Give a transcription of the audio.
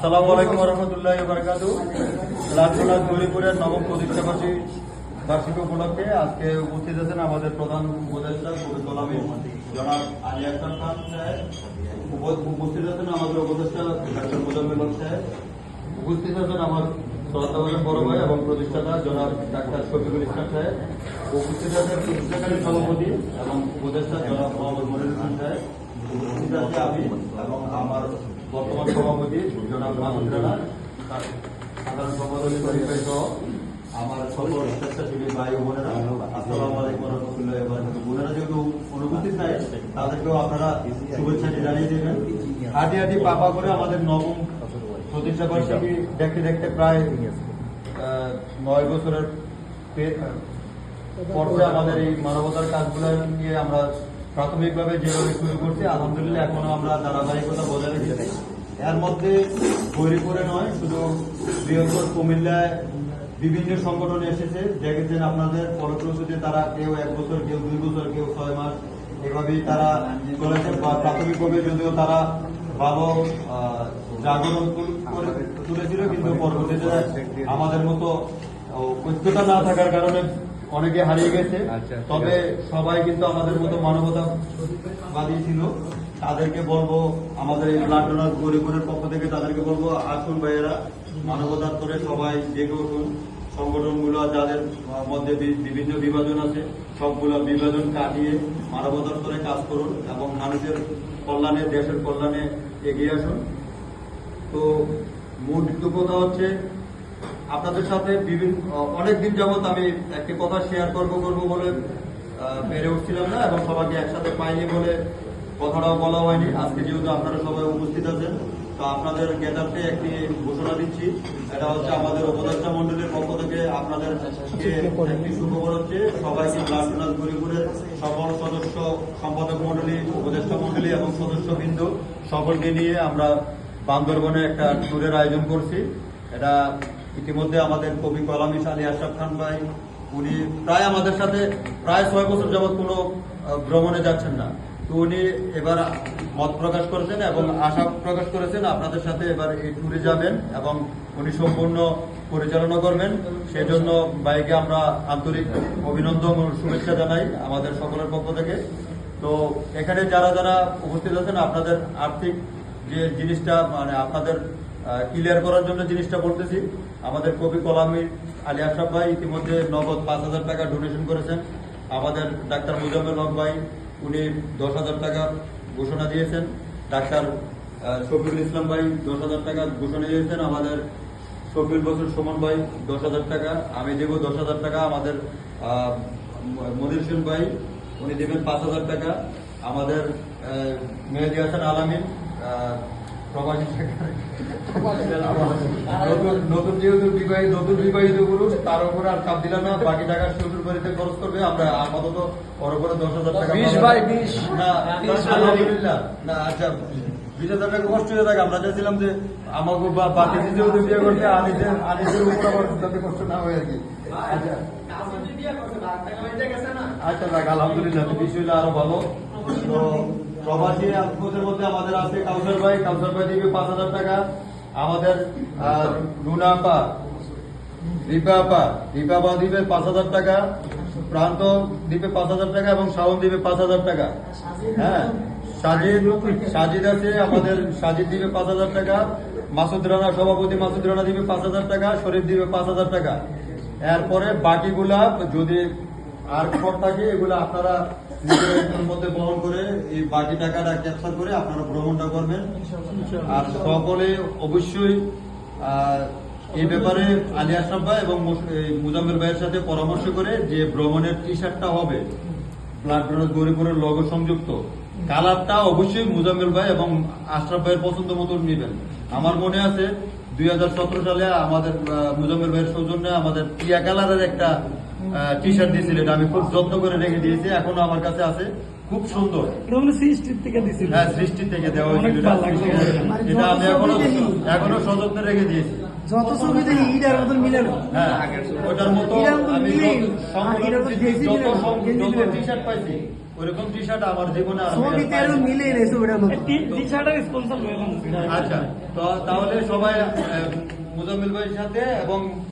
আসসালামু আলাইকুম রহমতুল্লাহ বারকাতু লালগোলার গরিপুরের নবম প্রতিষ্ঠা বার্ষিক উপলক্ষে আজকে উপস্থিত আছেন আমাদের প্রধান উপদেষ্টা কলামী জনাব আলী আক্তার খান সাহেব উপস্থিত আছেন আমাদের উপদেষ্টা ডাক্তার মুজাম্মেল সাহেব উপস্থিত আছেন আমার শ্রদ্ধাবানের বড় ভাই এবং প্রতিষ্ঠাতা জনাব ডাক্তার শফিকুল ইসলাম সাহেব উপস্থিত আছেন প্রতিষ্ঠাকারী সভাপতি এবং উপদেষ্টা জনাব মোহাম্মদ মনির হোসেন সাহেব উপস্থিত আছে আমি এবং আমার বর্তমান সভাপতি সাধারণ সম্পাদক সহ আমার সকল স্বেচ্ছাসেবী ভাই বোনেরা, আসসালামু আলাইকুম রহমতুল্লাহ বোনেরা যেহেতু অনুপস্থিত নাই, তাদেরকেও আপনারা শুভেচ্ছা জানিয়ে দেবেন। হাঁটি হাঁটি পাপা করে আমাদের নবম প্রতিষ্ঠা বার্ষিকী দেখতে দেখতে প্রায় নয় বছরের পে- পর্যায়ে আমাদের এই মানবতার কাজগুলো নিয়ে আমরা প্রাথমিকভাবে যেভাবে শুরু করছি, আলহামদুলিল্লাহ এখনও আমরা ধারাবাহিকতা বজায় রেখেছি। এর মধ্যে গৌরীপুরে নয়, শুধু বৃহত্তর কুমিল্লায় বিভিন্ন সংগঠন এসেছে। দেখেছেন আপনাদের ফলপ্রসূতে তারা কেউ এক বছর, কেউ দুই বছর, কেউ ছয় মাস এভাবেই তারা চলেছে বা প্রাথমিকভাবে যদিও তারা ভালো জাগরণ তুলেছিল, কিন্তু পরবর্তীতে আমাদের মতো ঐক্যতা না থাকার কারণে অনেকে হারিয়ে গেছে। তবে সবাই কিন্তু আমাদের মতো মানবতাবাদী ছিল। তাদেরকে বলব আমাদের এই ব্লাড ডোনার গরিবের পক্ষ থেকে তাদেরকে বলব আসুন ভাইয়েরা মানবতার করে সবাই জেগে উঠুন। সংগঠনগুলো যাদের মধ্যে বিভিন্ন বিভাজন আছে সবগুলো বিভাজন কাটিয়ে মানবতার করে কাজ করুন এবং মানুষের কল্যাণে দেশের কল্যাণে এগিয়ে আসুন। তো মূল কথা হচ্ছে আপনাদের সাথে বিভিন্ন অনেক দিন যাবত আমি একটি কথা শেয়ার করব করব বলে পেরে উঠছিলাম না এবং সবাইকে একসাথে পাইনি বলে কথাটাও বলা হয়নি। আজকে যেহেতু আপনারা সবাই উপস্থিত আছেন, তো আপনাদের গেটারতে একটি ঘোষণা দিচ্ছি। এটা হচ্ছে আমাদের উপদেষ্টা মন্ডলীর পক্ষ থেকে আপনাদের একটি সুখবর হচ্ছে সবাইকে ব্লাড গরিপুরের সকল সদস্য সম্পাদক মন্ডলী উপদেষ্টা মন্ডলী এবং সদস্যবৃন্দ সকলকে নিয়ে আমরা বান্দরবনে একটা ট্যুরের আয়োজন করছি। এটা ইতিমধ্যে আমাদের কবি কলামি আলী আশরাফ খান ভাই, উনি প্রায় আমাদের সাথে প্রায় ছয় বছর যাবৎ কোনো ভ্রমণে যাচ্ছেন না। তো উনি এবার মত প্রকাশ করেছেন এবং আশা প্রকাশ করেছেন আপনাদের সাথে এবার এই ট্যুরে যাবেন এবং উনি সম্পূর্ণ পরিচালনা করবেন। সেজন্য বাইকে আমরা আন্তরিক অভিনন্দন ও শুভেচ্ছা জানাই আমাদের সকলের পক্ষ থেকে। তো এখানে যারা যারা উপস্থিত আছেন, আপনাদের আর্থিক যে জিনিসটা মানে আপনাদের ক্লিয়ার করার জন্য জিনিসটা বলতেছি আমাদের কবি কলামি আলী আশরাফ ভাই ইতিমধ্যে নগদ পাঁচ হাজার টাকা ডোনেশন করেছেন। আমাদের ডাক্তার মুজাম্মেল হক ভাই উনি দশ হাজার টাকা ঘোষণা দিয়েছেন। ডাক্তার আহ, শফিকুল ইসলাম ভাই দশ হাজার টাকা ঘোষণা দিয়েছেন। আমাদের শফিউল বসুর সুমন ভাই দশ হাজার টাকা আমি দেবো দশ হাজার টাকা। আমাদের মনির সেন ভাই উনি দেবেন পাঁচ হাজার টাকা। আমাদের মেহেদি হাসান আলামিন প্রবাসী। নতুন- নতুন যেহেতু বিবাহিত নতুন বিবাহিত পুরুষ তার উপরে আর চাপ দিলাম না। বাকি টাকা শ্বশুর বাড়িতে খরচ করবে আমরা আপাতত ওর উপরে দশ হাজার টাকা বিশ বাই বিশ। না আলহামদুলিল্লাহ। না আচ্ছা বিশ হাজার টাকা কষ্ট হয়ে থাকে। আমরা চাইছিলাম যে আমাকে বা- বাকি যেহেতু বিয়ে করতে আনিসের আনিসের উপর যাতে কষ্ট না হয় আর কি। আচ্ছা। আচ্ছা আলহামদুলিল্লাহ বিষয়টা আরও ভালো। তো প্রবাসী আত্মীয়দের মধ্যে আমাদের আছে কাউসার ভাই কাউসার ভাই দিবে পাঁচ হাজার টাকা। আমাদের রুনা আপা রিপা আপা রিপা দিবে পাঁচ হাজার টাকা প্রান্ত দিবে পাঁচ হাজার টাকা এবং শাওন দিবে পাঁচ হাজার টাকা। হ্যাঁ সাজিদ সাজিদ আছে, আমাদের সাজিদ দিবে পাঁচ হাজার টাকা, মাসুদ রানা, সভাপতি মাসুদ রানা দিবে পাঁচ হাজার টাকা, শরীফ দিবে পাঁচ হাজার টাকা। এরপরে বাকিগুলা যদি আর খরচ থাকে, এগুলো আপনারা এই বাকি টাকাটা করে আপনারা ভ্রমণটা করবেন। আর সকলে অবশ্যই ব্যাপারে আলী আশরাফ ভাই এবং ভাইয়ের সাথে পরামর্শ করে যে ভ্রমণের টি শার্টটা হবে, ব্লাড গরিপুরের লগ সংযুক্ত। কালারটা অবশ্যই মুজাম্মেল ভাই এবং আশরাফ ভাইয়ের পছন্দ মতো নেবেন। আমার মনে আছে, দুই হাজার সতেরো সালে আমাদের মুজাম্মেল ভাইয়ের সৌজন্যে আমাদের টিয়া কালারের একটা টি শার্ট দিয়েছিল এটা আমি খুব যত্ন করে রেখে দিয়েছি এখনও আমার কাছে আছে খুব সুন্দর। সৃষ্টির থেকে দিছিল হ্যাঁ সৃষ্টি থেকে দেওয়া হয়েছিল এটা আমি এখনও এখনও সযত্নে রেখে দিয়েছি। যত ছবি দেখি মতন মিলে হ্যাঁ ওটার মতো আমি যত- যত। টি শার্ট পাইছি ওইরকম টি শার্ট আমার জীবনে। মিলে টি শার্টের স্পন্সর আচ্ছা তো তাহলে সবাই আহ, মুজাম্মিল ভাইয়ের সাথে এবং